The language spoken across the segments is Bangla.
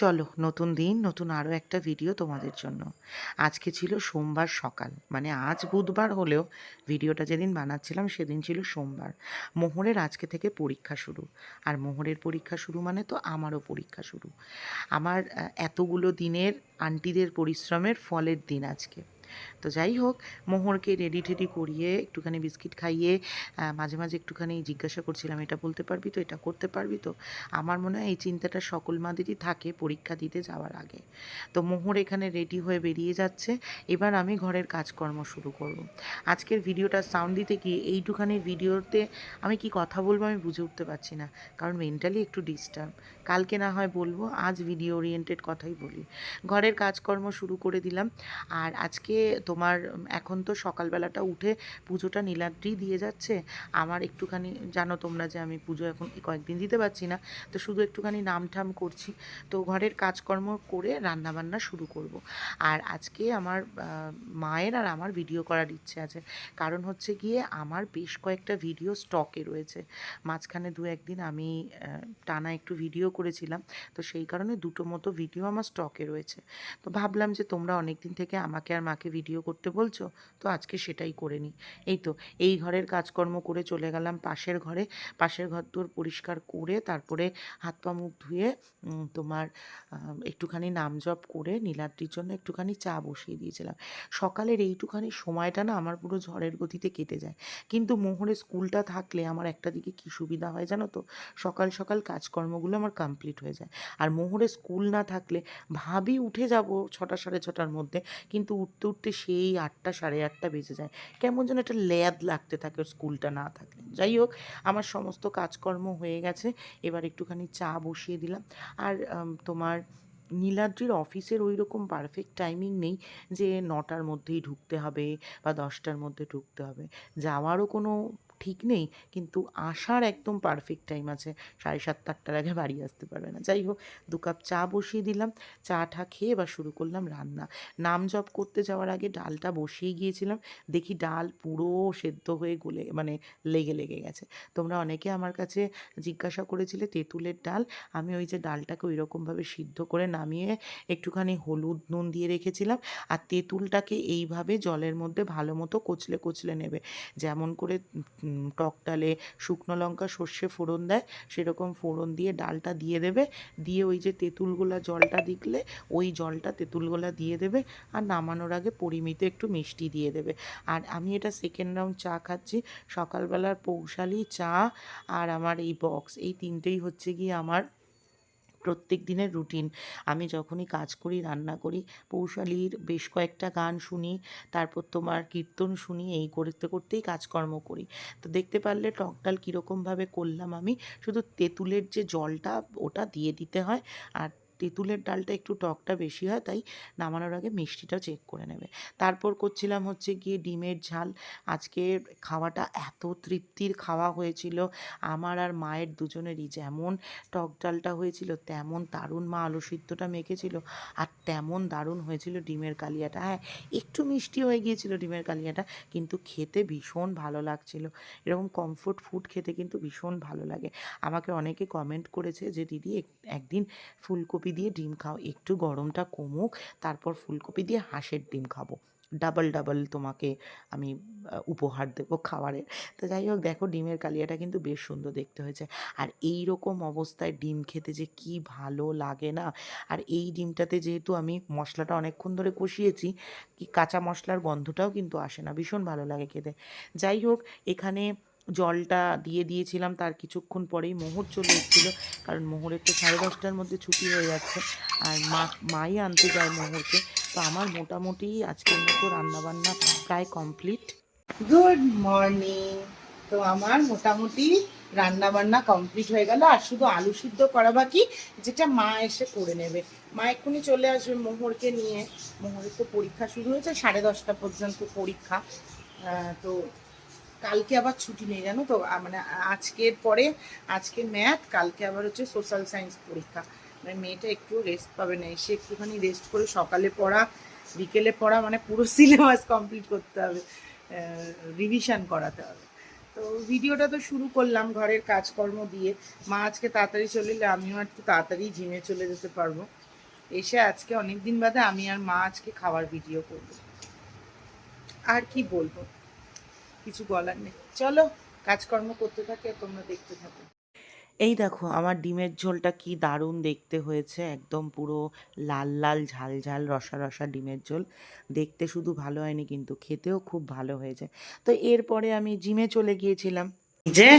চলো, নতুন দিন, নতুন আরও একটা ভিডিও তোমাদের জন্য। আজকে ছিল সোমবার সকাল মানে আজ বুধবার হলেও ভিডিওটা যেদিন বানাচ্ছিলাম সেদিন ছিল সোমবার। মোহরের আজকে থেকে পরীক্ষা শুরু, আর মোহরের পরীক্ষা শুরু মানে তো আমারও পরীক্ষা শুরু। আমার এতগুলো দিনের আন্টিদের পরিশ্রমের ফলের দিন আজকে। তো যাই হোক মোহরকে রেডি টেডি করিয়ে একটুখানি বিস্কিট খাইয়ে মাঝে মাঝে একটুখানি জিজ্ঞাসা করছিলাম, এটা বলতে পারবি তো? এটা করতে পারবি তো? আমার মনে হয় এই চিন্তাটা সকল মাদেরই থাকে পরীক্ষা দিতে যাওয়ার আগে। তো মোহর এখানে রেডি হয়ে বেরিয়ে যাচ্ছে। এবার আমি ঘরের কাজকর্ম শুরু করব। আজকের ভিডিওটা সাউন্ড দিতে গিয়ে এইটুখানি ভিডিওতে আমি কি কথা বলব আমি বুঝে উঠতে পারছি না, কারণ মেন্টালি একটু ডিস্টার্ব কালকে না হয় বলব, আজ ভিডিও ওরিয়েন্টেড কথাই বলি। ঘরের কাজকর্ম শুরু করে দিলাম। আর আজকে তোমার এখন তো সকালবেলাটা উঠে পুজোটা নীলাদ্রি দিয়ে যাচ্ছে। আমার একটুখানি, জানো তোমরা যে আমি পুজো এখন কয়েকদিন দিতে পারছি না, তো শুধু একটুখানি নামঠাম করছি। তো ঘরের কাজকর্ম করে রান্নাবান্না শুরু করব। আর আজকে আমার মায়ের আর আমার ভিডিও করার ইচ্ছে আছে। কারণ হচ্ছে গিয়ে আমার বেশ কয়েকটা ভিডিও স্টকে রয়েছে। মাঝখানে দু একদিন আমি টানা একটু ভিডিও করেছিলাম। তো সেই কারণে দুটো মতো ভিডিও আমার স্টকে রয়েছে। তো ভাবলাম যে তোমরা অনেক দিন থেকে আমাকে আর মাকে ভিডিও করতে বলছো? তো আজকে সেটাই করে নিই এই তো, এই ঘরের কাজকর্ম করে চলে গেলাম পাশের ঘরে। পাশের ঘর তোর পরিষ্কার করে তারপরে হাত পা মুখ ধুয়ে তোমার একটুখানি নাম জপ করে নীলাদ্রির জন্য একটুখানি চা বসিয়ে দিয়েছিলাম। সকালের এইটুখানি সময়টা না আমার পুরো ঝড়ের গতিতে কেটে যায়। কিন্তু মোহরে স্কুলটা থাকলে আমার একটা দিকে কী সুবিধা হয় জানো তো? সকাল সকাল কাজকর্মগুলো আমার কমপ্লিট হয়ে যায়। আর মোহরে স্কুল না থাকলে ভাবি উঠে যাব ছটা সাড়ে ছটার মধ্যে। কিন্তু উঠতে উঠতে সেই আটটা, সাড়ে আটটা বেজে যায়। কেমন যেন একটা ল্যাদ লাগতে থাকে স্কুলটা না থাকলে। যাই হোক, আমার সমস্ত কাজকর্ম হয়ে গেছে। এবার একটুখানি চা বসিয়ে দিলাম। আর তোমার নীলাদ্রির অফিসের ওই রকম পারফেক্ট টাইমিং নেই যে নটার মধ্যেই ঢুকতে হবে বা দশটার মধ্যে ঢুকতে হবে। যাওয়ারও কোনো ঠিক নেই, কিন্তু আসার একদম পারফেক্ট টাইম আছে। সাড়ে সাতটা, আটটার আগে বাড়ি আসতে পারবে না। যাই হোক, দু কাপ চা বসিয়ে দিলাম চা টা খেয়ে এবার শুরু করলাম রান্না। নাম জপ করতে যাওয়ার আগে ডালটা বসিয়ে গিয়েছিলাম। দেখি ডাল পুরো সেদ্ধ হয়ে গলে মানে লেগে লেগে গেছে। তোমরা অনেকে আমার কাছে জিজ্ঞাসা করেছিলে তেঁতুলের ডাল। আমি ওই যে ডালটাকে ওই রকমভাবে সিদ্ধ করে নামিয়ে একটুখানি হলুদ নুন দিয়ে রেখেছিলাম। আর তেঁতুলটাকে এইভাবে জলের মধ্যে ভালো মতো কচলে কচলে নেবে। যেমন করে টক ডালে শুকনো লঙ্কা, সর্ষে ফোড়ন দেয়, সেরকম ফোড়ন দিয়ে ডালটা দিয়ে দেবে। দিয়ে ওই যে তেঁতুলগোলা জলটা দিকলে ওই জলটা তেঁতুলগোলা দিয়ে দেবে আর নামানোর আগে পরিমিত একটু মিষ্টি দিয়ে দেবে। আর আমি এটা সেকেন্ড রাউন্ড চা খাচ্ছি, সকালবেলার পৌশালি চা আর আমার এই বক্স এই তিনটেই হচ্ছে গিয়ে আমার প্রত্যেক দিনের রুটিন আমি যখনই কাজ করি, রান্না করি, পৌশালির বেশ কয়েকটা গান শুনি, তারপর তোমার কীর্তন শুনি, এই করতে করতেই কাজকর্ম করি। তো দেখতে পারলে টক ডাল কীরকমভাবে করলাম আমি, শুধু তেঁতুলের যে জলটা, ওটা দিয়ে দিতে হয়, আর তেঁতুলের ডালটা একটু টকটা বেশি হয়, তাই নামানোর আগে মিষ্টিটা চেক করে নেবে। তারপর করছিলাম হচ্ছে গিয়ে ডিমের ঝাল। আজকে খাওয়াটা এত তৃপ্তির খাওয়া হয়েছিল। আমার আর মায়ের দুজনেরই যেমন টক ডালটা হয়েছিল, তেমন দারুণ মা আলু সিদ্ধটা মেখেছিল, আর তেমন দারুণ হয়েছিল ডিমের কালিয়াটা। হ্যাঁ একটু মিষ্টি হয়ে গিয়েছিল ডিমের কালিয়াটা, কিন্তু খেতে ভীষণ ভালো লাগছিল। এরকম কমফোর্ট ফুড খেতে কিন্তু ভীষণ ভালো লাগে। আমাকে অনেকে কমেন্ট করেছে যে, দিদি, এক- একদিন ফুলকপি দিয়ে ডিম খাও। একটু গরমটা কমুক, তারপর ফুলকপি দিয়ে হাঁসের ডিম খাব। ডাবল ডাবল তোমাকে আমি উপহার দেবো খাবারের। তো যাই হোক, দেখো ডিমের কালিয়াটা কিন্তু বেশ সুন্দর দেখতে হয়েছে। আর এই রকম অবস্থায় ডিম খেতে যে কি ভালো লাগে না। আর এই ডিমটাতে যেহেতু আমি মশলাটা অনেকক্ষণ ধরে কষিয়েছি, কি কাঁচা মশলার গন্ধটাও কিন্তু আসে না। ভীষণ ভালো লাগে খেতে। যাই হোক, এখানে জলটা দিয়ে দিয়েছিলাম, তার কিছুক্ষণ পরেই মোহর চলে এসেছিল, কারণ মোহরের তো সাড়ে দশটার মধ্যে ছুটি হয়ে যাচ্ছে। আর মা, মাই আনতে যায় মোহরকে, তো আমার মোটামুটি আজকের মতো রান্নাবান্না প্রায় কমপ্লিট। Good morning! তো আমার মোটামুটি রান্না বান্না কমপ্লিট হয়ে গেল, আর শুধু আলু সিদ্ধ করা বাকি, যেটা মা এসে করে নেবে। মা এক্ষুনি চলে আসবে মোহরকে নিয়ে। মোহরের তো পরীক্ষা শুরু হয়েছে, সাড়ে দশটা পর্যন্ত পরীক্ষা। তো কালকে আবার ছুটি নেই, জানো তো? মানে আজকের পরে আজকে ম্যাথ, কালকে আবার হচ্ছে সোশ্যাল সায়েন্স পরীক্ষা। মানে মেয়েটা একটু রেস্ট পাবে না, এসে একটুখানি রেস্ট করে সকালে পড়া, বিকেলে পড়া মানে পুরো সিলেবাস কমপ্লিট করতে হবে রিভিশন করাতে হবে। তো ভিডিওটা তো শুরু করলাম ঘরের কাজকর্ম দিয়ে। মা আজকে তাড়াতাড়ি চলে এলে আমিও একটু তাড়াতাড়ি জিমে চলে যেতে পারব। এসে আজকে অনেক দিন বাদে আমি আর মা আজকে খাওয়ার ভিডিও করব। আর কি বলব? কিছু বলার নেই। চলো কাজকর্ম করতে থাকে আর তোমরা দেখতে থাকো। এই দেখো আমার ডিমের ঝোলটা কি দারুণ দেখতে হয়েছে। একদম পুরো লাল লাল ঝাল ঝাল রসা রসা ডিমের ঝোল। দেখতে শুধু ভালো হয়নি কিন্তু খেতেও খুব ভালো হয়েছে। তো এরপরে আমি জিমে চলে গিয়েছিলাম। যে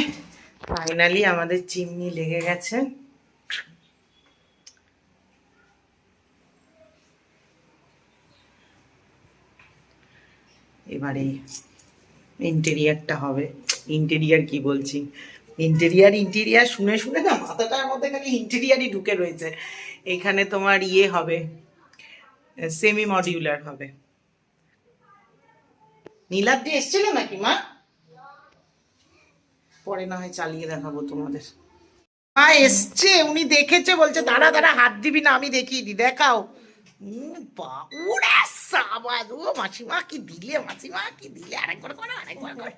ফাইনালি আমাদের চিমনি লেগে গেছে। এবারে ইন্টেরিয়ারটা হবে। ইন্টেরিয়ার কি বলছি? ইন্টেরিয়ার ইন্টেরিয়ার শুনে শুনে না মাথাটার মধ্যে খালি ইন্টেরিয়ারই ঢুকে রয়েছে। এখানে তোমার ইয়ে হবে সেমি মডিউলার হবে। নীলাদ্রি এসছিল নাকি, মা? পরে না হয় চালিয়ে দেখাবো তোমাদের। মা এসছে, উনি দেখেছে, বলছে, দাঁড়া দাঁড়া, হাত দিবি না, আমি দেখিয়ে দি দেখাও। ও মাসিমা কি দিলে, মাসিমা কি দিলে? আরেকবার আরেকবার করো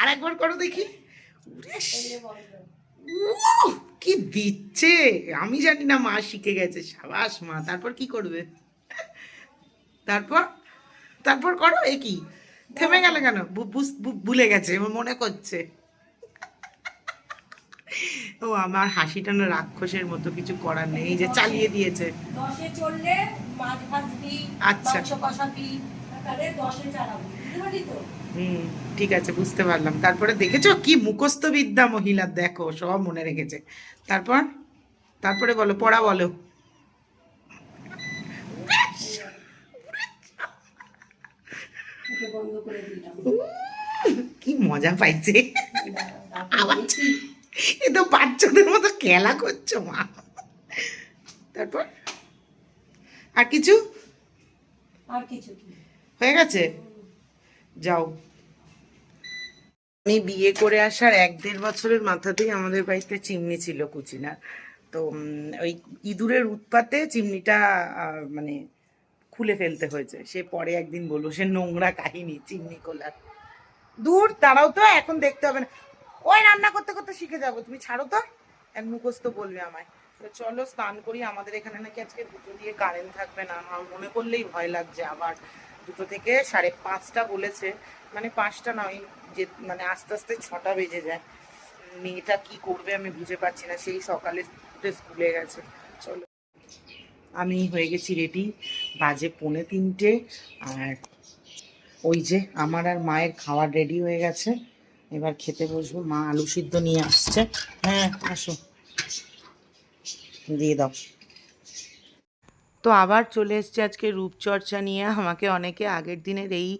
আরেকবার করো দেখি। কি দিচ্ছে? আমি জানি না মা শিখে গেছে সাবাস মা তারপর কি করবে? তারপর তারপর করো এ কি? থেমে গেল কেন? ভুলে গেছে মনে করছে। ও আমার হাসিটা না রাক্ষসের মতো কিছু করার নেই যে চালিয়ে দিয়েছে। দশে চললে মাছ ভাজবি আচ্ছা। কষাবি তাহলে দশে চালাবি তো? হুম ঠিক আছে বুঝতে পারলাম। তারপরে দেখেছ কি মুখস্থ বিদ্যা মহিলা? দেখো সব মনে রেখেছে। তারপর? তারপরে বলো পড়া বলো। কি মজা পাইছে। এ তো বাচ্চাদের মতো খেলা করছ মা। তারপর? আর কিছু? আর কিছু হয়ে গেছে? যাও। আমি বিয়ে করে আসার এক দেড় বছরের মাথাতেই আমাদের বাড়িতে চিমনি ছিল কুচিনার। তো ওই ইঁদুরের উৎপাতে চিমনিটা মানে খুলে ফেলতে হয়েছে। সে পরে একদিন বলব সে নোংরা কাহিনী, চিমনি খোলার। দূর তারাও তো, এখন দেখতে হবে না। ওই রান্না করতে করতে শিখে যাব, তুমি ছাড়ো তো। এক মুখস্থ বলবে আমায়। চলো, স্নান করি, আমাদের এখানে নাকি আজকে দুটো দিয়ে কারেন্ট থাকবে না, আমার মনে করলেই ভয় লাগছে আবার। দুটো থেকে সাড়ে পাঁচটা বলেছে। মানে পাঁচটা নয়, যে মানে আস্তে আস্তে ছটা বেজে যায়। মেয়েটা কি করবে আমি বুঝে পাচ্ছি না, সেই সকালে স্কুলে গেছে। চলো। আমি হয়ে গেছি রেডি বাজে পৌনে তিনটে আর ওই যে আমার আর মায়ের খাবার রেডি হয়ে গেছে। এবার খেতে বসবো। মা আলু সিদ্ধ নিয়ে আসছে। হ্যাঁ আসো। দিয়ে দাও। তো আবার চলে এসছে আজকে রূপচর্চা নিয়ে। আমাকে অনেকে আগের দিনের এই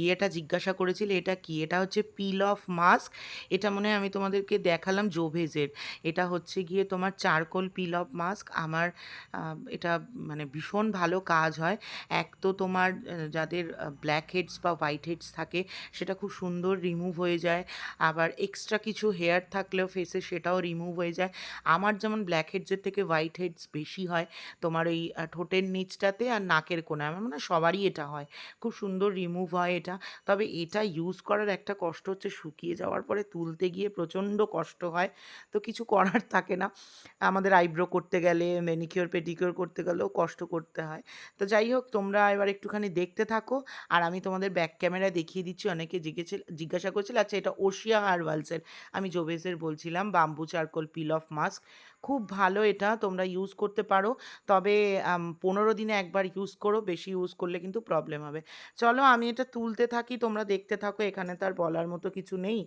ইয়েটা জিজ্ঞাসা করেছিল, এটা কি? এটা হচ্ছে পিল অফ মাস্ক। এটা মনে হয় আমি তোমাদেরকে দেখালাম জোভেজের। এটা হচ্ছে গিয়ে তোমার চারকোল পিল অফ মাস্ক। আমার এটা মানে ভীষণ ভালো কাজ হয়। এক তো তোমার যাদের ব্ল্যাক হেডস বা হোয়াইট হেডস থাকে, সেটা খুব সুন্দর রিমুভ হয়ে যায়। আবার এক্সট্রা কিছু হেয়ার থাকলেও ফেসে সেটাও রিমুভ হয়ে যায়। আমার যেমন ব্ল্যাক হেডসের থেকে হোয়াইট হেডস বেশি হয়। তোমার ওই ঠোঁটের নিচটাতে আর নাকের কোণায় আমার মনে হয় সবারই এটা হয়। খুব সুন্দর রিমুভ হয় এটা। তবে এটা ইউজ করার একটা কষ্ট হচ্ছে শুকিয়ে যাওয়ার পরে তুলতে গিয়ে প্রচণ্ড কষ্ট হয়। তো কিছু করার থাকে না। আমাদের আইব্রো করতে গেলে ম্যানিকিওর পেডিকিওর করতে গেলেও কষ্ট করতে হয়। তো যাই হোক, তোমরা এবার একটুখানি দেখতে থাকো। আর আমি তোমাদের ব্যাক ক্যামেরায় দেখিয়ে দিচ্ছি। অনেকে জিজ্ঞেস জিজ্ঞাসা করছিল আচ্ছা এটা ওশিয়া হার্বালসের আমি জোবেসের বলছিলাম bamboo charcoal peel off mask খুব ভালো এটা তোমরা ইউজ করতে পারো। তবে পনেরো দিনে একবার ইউজ করো, বেশি ইউজ করলে কিন্তু প্রবলেম হবে। চলো আমি এটা তুলতে থাকি, তোমরা দেখতে থাকো, এখানে তার বলার মতো কিছু নেই।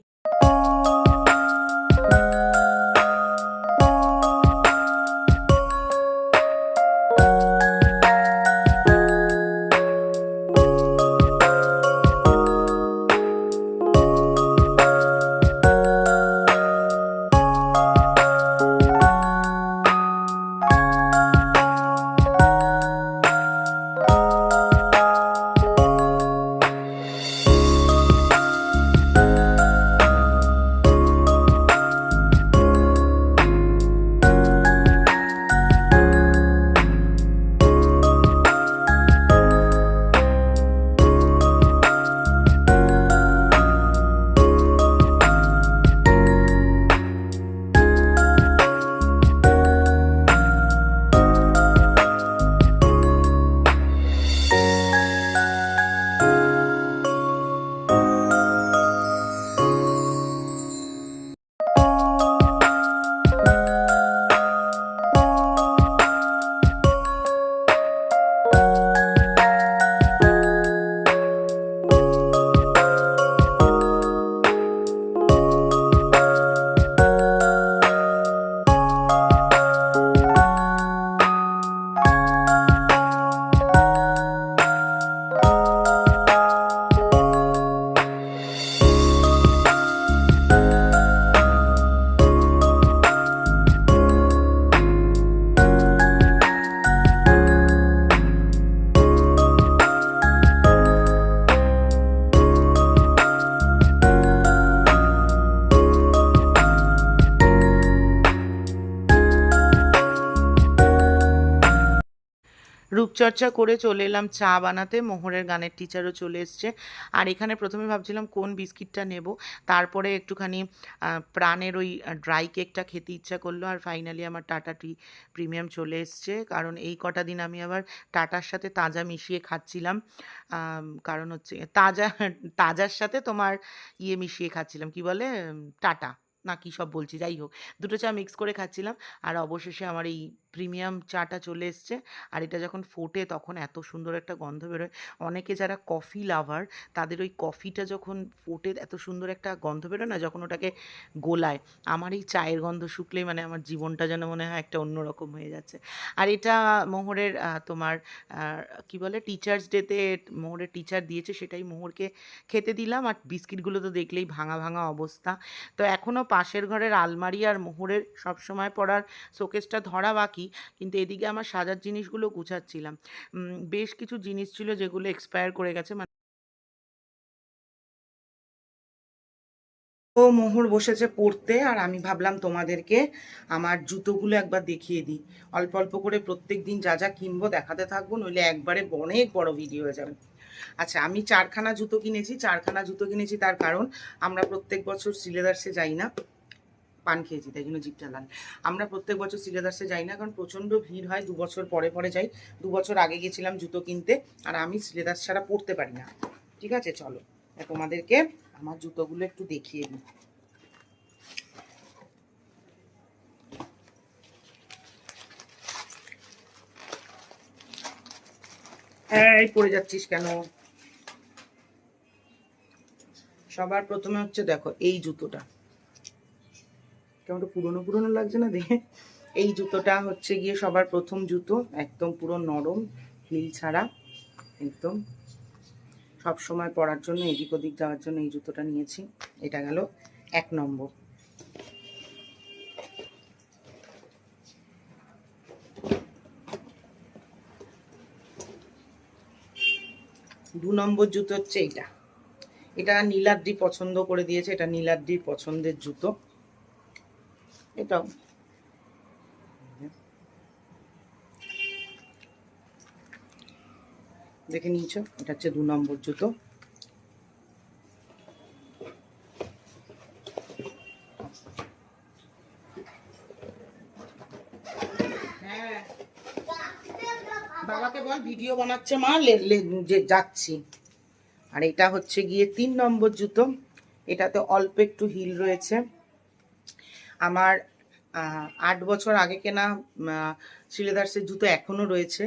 রূপচর্চা করে চলে এলাম চা বানাতে। মোহরের গানের টিচারও চলে এসছে। আর এখানে প্রথমে ভাবছিলাম কোন বিস্কিটটা নেব। তারপরে একটুখানি প্রাণের ওই ড্রাই কেকটা খেতে ইচ্ছা করল। আর ফাইনালি আমার টাটা টি প্রিমিয়াম চলে এসছে। কারণ এই কটা দিন আমি আবার টাটার সাথে তাজা মিশিয়ে খাচ্ছিলাম। কারণ হচ্ছে তাজা, তাজার সাথে তোমার ইয়ে মিশিয়ে খাচ্ছিলাম। কি বলে? টাটা। না, কি সব বলছি? যাই হোক। দুটো চা মিক্স করে খাচ্ছিলাম। আর অবশেষে আমার এই প্রিমিয়াম চাটা চলে এসছে। আর এটা যখন ফোটে তখন এত সুন্দর একটা গন্ধ বেরোয়। অনেকে যারা কফি লাভার, তাদের ওই কফিটা যখন ফোটে এত সুন্দর একটা গন্ধ বেরোয় না, যখন ওটাকে গোলায়। আমার এই চায়ের গন্ধ শুকলেই মানে আমার জীবনটা যেন মনে হয় একটা অন্যরকম হয়ে যাচ্ছে। আর এটা মোহরের তোমার কি বলে টিচার্স ডেতে মোহরের টিচার দিয়েছে, সেটাই মোহরকে খেতে দিলাম। আর বিস্কিটগুলো তো দেখলেই ভাঙা ভাঙা অবস্থা। তো এখনও পাশের ঘরের আলমারি আর মোহরের সবসময় পড়ার শোকেসটা ধরা বাকি। কিন্তু এদিকে আমার সাজার জিনিসগুলো গুছাচ্ছিলাম। বেশ কিছু জিনিস ছিল যেগুলো এক্সপায়ার করে গেছে। মানে ও মোহর বসেছে পড়তে আর আমি ভাবলাম তোমাদেরকে আমার জুতোগুলো একবার দেখিয়ে দিই। অল্প অল্প করে প্রত্যেক দিন যা যা কিনবো দেখাতে থাকব, নইলে একবারে অনেক বড় ভিডিও হয়ে যাবে। আচ্ছা আমি চারখানা জুতো কিনেছি। চারখানা জুতো কিনেছি তার কারণ আমরা প্রত্যেক বছর সিলেদার্সে যাই না। পান খেয়েছি, তাই জন্য জিপটা লাল। আমরা প্রত্যেক বছর সিলেদার্সে যাই না, কারণ প্রচণ্ড ভিড় হয়, দু বছর পরে পরে যাই। দু বছর আগে গেছিলাম জুতো কিনতে, আর আমি সিলেদার্স ছাড়া পরতে পারি না। ঠিক আছে, চলো। তোমাদেরকে আমার জুতোগুলো একটু দেখিয়ে দিই। এই পড়ে যাচ্ছিস কেন? সবার প্রথমে হচ্ছে দেখো, এই জুতোটা। কেমন পুরনো পুরনো লাগছে না দেখে? এই জুতোটা হচ্ছে গিয়ে সবার প্রথম জুতো, একদম পুরো নরম হিল ছাড়া, একদম। সব সময় পরার জন্য, এদিক ওদিক যাওয়ার জন্য এই জুতোটা নিয়েছি। এটা গেল এক নম্বর। দু নম্বর জুতো হচ্ছে এইটা। এটা নীলাদ্রি পছন্দ করে দিয়েছে, এটা নীলাদ্রির পছন্দের জুতো। এটাও। দেখে নিয়েছো? এটা হচ্ছে দু নম্বর জুতো। হ্যাঁ। বাবাকে বল, ভিডিও বানাচ্ছে মা যে যাচ্ছি। আর এটা হচ্ছে গিয়ে তিন নম্বর জুতো। এটাতে অল্প একটু হিল রয়েছে। আমার আট বছর আগে কেনা সিলেদার্সের জুতো এখনও রয়েছে।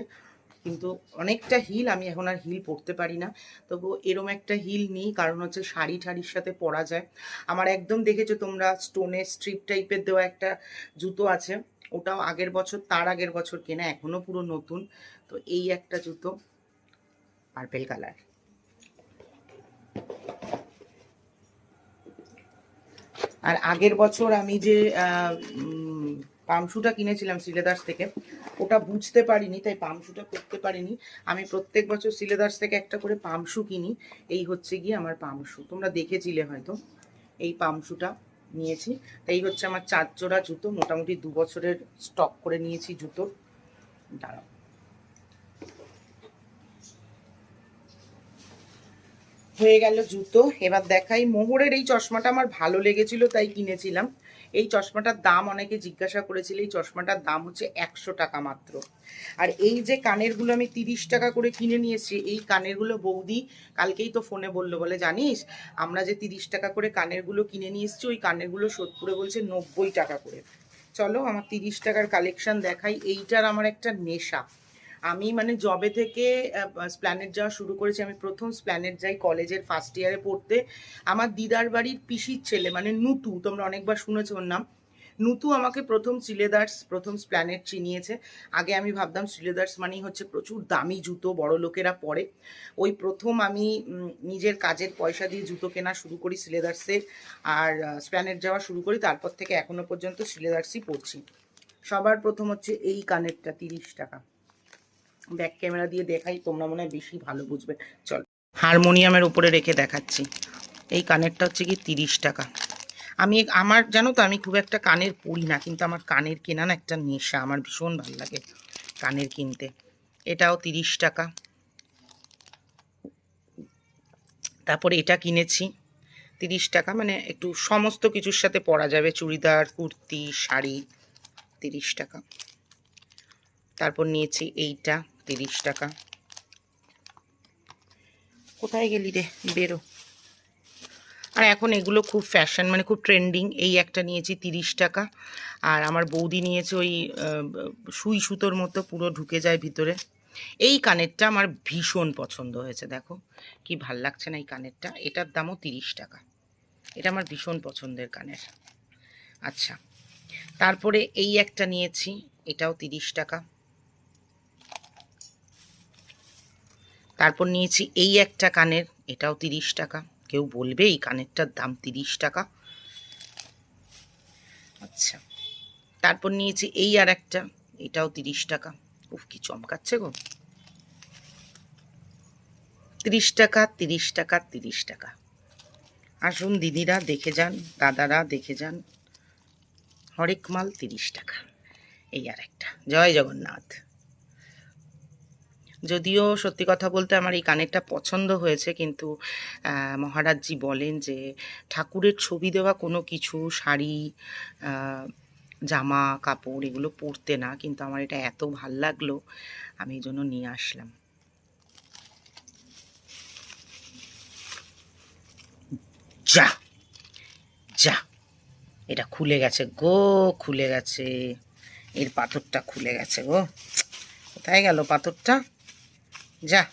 কিন্তু অনেকটা হিল, আমি এখন আর হিল পরতে পারি না। তবু এরম একটা হিল নিই, কারণ হচ্ছে শাড়ি ঠাড়ির সাথে পরা যায়। আমার একদম দেখেছ তোমরা, স্টোনের স্ট্রিপ টাইপের দেওয়া একটা জুতো আছে। ওটাও আগের বছর, তার আগের বছর কেনা এখনও পুরো নতুন। তো এই একটা জুতো পার্পেল কালার আর আগের বছর আমি যে পামশুটা কিনেছিলাম সিলেদার্স থেকে, ওটা বুঝতে পারিনি, তাই পামশুটা করতে পারিনি। আমি প্রত্যেক বছর সিলেদার্স থেকে একটা করে পামশু কিনি, এই হচ্ছে গিয়ে আমার পামশু তোমরা দেখেছিলে হয়তো, এই পামশুটা নিয়েছি। তাই এই হচ্ছে আমার চার জোড়া জুতো, মোটামুটি দু বছরের স্টক করে নিয়েছি জুতোর। দাঁড়াও। হয়ে গেল জুতো। এবার দেখাই মোহরের এই চশমাটা আমার ভালো লেগেছিল, তাই কিনেছিলাম। এই চশমাটার দাম অনেকে জিজ্ঞাসা করেছিল, এই চশমাটার দাম হচ্ছে একশো টাকা মাত্র। আর এই যে কানেরগুলো আমি তিরিশ টাকা করে কিনে নিয়েছি এই কানেরগুলো বৌদি কালকেই তো ফোনে বলল, বলে জানিস, আমরা যে তিরিশ টাকা করে কানেরগুলো কিনে নিয়ে এসেছি, ওই কানেরগুলো সোদপুরে বলছে নব্বই টাকা করে। চলো আমার তিরিশ টাকার কালেকশন দেখাই, এইটার আমার একটা নেশা। আমি মানে জবে থেকে স্প্ল্যানেট যাওয়া শুরু করেছি। আমি প্রথম স্প্ল্যানেট যাই কলেজের ফার্স্ট ইয়ারে পড়তে। আমার দিদার বাড়ির পিসির ছেলে মানে নুতু, তোমরা অনেকবার শুনেছো ওর নাম। নুতু আমাকে প্রথম সিলেদার্স প্রথম স্প্ল্যানেট চিনিয়েছে। আগে আমি ভাবতাম সিলেদার্স মানেই হচ্ছে প্রচুর দামি জুতো, বড় লোকেরা পরে। ওই প্রথম আমি নিজের কাজের পয়সা দিয়ে জুতো কেনা শুরু করি সিলেদার্সের আর স্প্ল্যানেট যাওয়া শুরু করি, তারপর থেকে এখনও পর্যন্ত সিলেদার্সই পড়ছি। সবার প্রথম হচ্ছে এই কানেরটা, তিরিশ টাকা। ব্যাক ক্যামেরা দিয়ে দেখাই, তোমরা মনে হয় বেশি ভালো বুঝবে। চল। হারমোনিয়ামের উপরে রেখে দেখাচ্ছি। এই কানেরটা হচ্ছে কি তিরিশ টাকা। আমি আমার, জানো তো, আমি খুব একটা কানের পরি না, কিন্তু আমার কানের কেনা না একটা নেশা, আমার ভীষণ ভালো লাগে কানের কিনতে। এটাও তিরিশ টাকা। তারপরে এটা কিনেছি, তিরিশ টাকা মানে একটু সমস্ত কিছুর সাথে পরা যাবে, চুড়িদার, কুর্তি, শাড়ি, তিরিশ টাকা। তারপর নিয়েছি এইটা। তিরিশ টাকা। কোথায় গেলি রে? বেরো। আর এখন এগুলো খুব ফ্যাশন মানে খুব ট্রেন্ডিং এই একটা নিয়েছি তিরিশ টাকা। আর আমার বৌদি নিয়েছে ওই সুই সুতোর মতো, পুরো ঢুকে যায় ভিতরে। এই কানেরটা আমার ভীষণ পছন্দ হয়েছে, দেখো। কি ভালো লাগছে না এই কানেরটা। এটার দামও তিরিশ টাকা। এটা আমার ভীষণ পছন্দের কানের। আচ্ছা। তারপরে এই একটা নিয়েছি, এটাও তিরিশ টাকা। তারপর নিয়েছি এই একটা কানের, এটাও তিরিশ টাকা। কেউ বলবে এই কানেরটার দাম তিরিশ টাকা। আচ্ছা তারপর নিয়েছি এই আর একটা, এটাও তিরিশ টাকা। উফ, কি চমকাচ্ছে গো। তিরিশ টাকা তিরিশ টাকা তিরিশ টাকা। আসুন দিদিরা, দেখে যান, দাদারা দেখে যান। হরেক মাল তিরিশ টাকা। এই আর একটা। জয় জগন্নাথ। যদিও সত্যি কথা বলতে আমার এই কানেরটা পছন্দ হয়েছে, কিন্তু মহারাজজি বলেন যে ঠাকুরের ছবি দেওয়া কোনো কিছু, শাড়ি জামা, কাপড় এগুলো পরতে না, কিন্তু আমার এটা এত ভালো লাগল, আমি এই জন্য নিয়ে আসলাম। যা যা, এটা খুলে গেছে গো, খুলে গেছে, এর পাথরটা খুলে গেছে গো। কোথায় গেল পাথরটা? যা।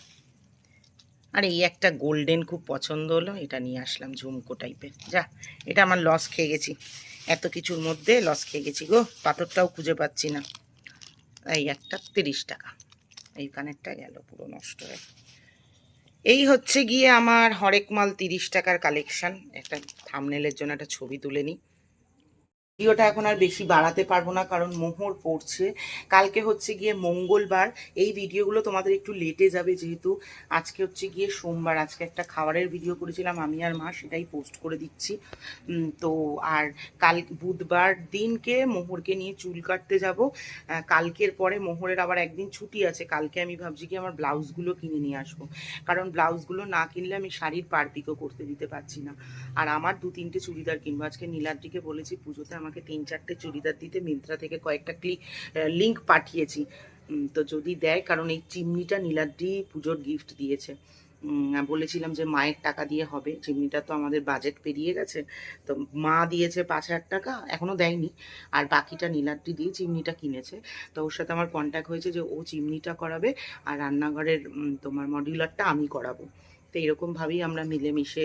আর, এই একটা গোল্ডেন খুব পছন্দ হলো, এটা নিয়ে আসলাম ঝুমকো টাইপের। যা, এটা আমার লস খেয়ে গেছি। এত কিছুর মধ্যে লস খেয়ে গেছি গো, পাথরটাও খুঁজে পাচ্ছি না। এই একটা তিরিশ টাকা। এই কানেরটা গেল পুরো নষ্ট হয়ে। এই হচ্ছে গিয়ে আমার হরেক মাল তিরিশ টাকার কালেকশান একটা থামনেলের জন্য একটা ছবি তুলে নিই। ভিডিওটা এখন আর বেশি বাড়াতে পারব না, কারণ মোহর পড়ছে। কালকে হচ্ছে গিয়ে মঙ্গলবার, এই ভিডিওগুলো তোমাদের একটু লেটে যাবে যেহেতু আজকে হচ্ছে গিয়ে সোমবার, আজকে একটা খাবারের ভিডিও করেছিলাম, আমি আর মা সেটাই পোস্ট করে দিচ্ছি। তো আর কাল, বুধবার দিনকে মোহরকে নিয়ে চুল কাটতে যাব। কালকের পরে মোহরের আবার একদিন ছুটি আছে, কালকে আমি ভাবছি কি আমার ব্লাউজগুলো কিনে নিয়ে আসব। কারণ ব্লাউজগুলো না কিনলে আমি শাড়ির পারপিকও করতে দিতে পারছি না। আর আমার দু তিনটে চুড়িদার কিনবো, আজকে নীলাদ্রিকে বলেছি পুজোতে আমাকে তিন চারটে চুড়িদার দিতে, মিন্ত্রা থেকে কয়েকটা ক্লিক লিঙ্ক পাঠিয়েছি। তো যদি দেয়, কারণ এই চিমনিটা নীলাদ্রি পুজোর গিফট দিয়েছে। বলেছিলাম যে মায়ের টাকা দিয়ে হবে। চিমনিটা তো আমাদের বাজেট পেরিয়ে গেছে। তো মা দিয়েছে পাঁচ হাজার টাকা এখনও দেয়নি। আর বাকিটা নীলাদ্রি দিয়ে চিমনিটা কিনেছে। তো ওর সাথে আমার কন্ট্যাক্ট হয়েছে যে ও চিমনিটা করাবে আর রান্নাঘরের তোমার মডিউলারটা আমি করাবো। তো এরকমভাবেই আমরা মিলেমিশে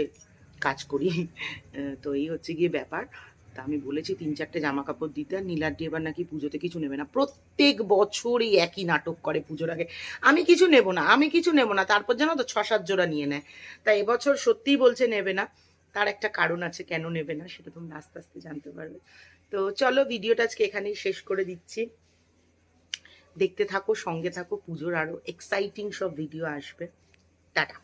কাজ করি। তো এই হচ্ছে গিয়ে ব্যাপার। তা আমি বলেছি তিন চারটে জামা কাপড় দিতে, আর নীলাদ্রি এবার নাকি পুজোতে কিছু নেবে না। প্রত্যেক বছর এই একই নাটক করে পুজোর আগে। আমি কিছু নেব না, আমি কিছু নেব না, তারপর জানো তো ছ সাত জোড়া নিয়ে নেয়। তা এবছর সত্যিই বলছে নেবে না। তার একটা কারণ আছে, কেন নেবে না সেটা তোমরা আস্তে আস্তে জানতে পারবে। তো চলো ভিডিওটা আজকে এখানেই শেষ করে দিচ্ছি। দেখতে থাকো, সঙ্গে থাকো, পুজোর আরও এক্সাইটিং সব ভিডিও আসবে। টাটা।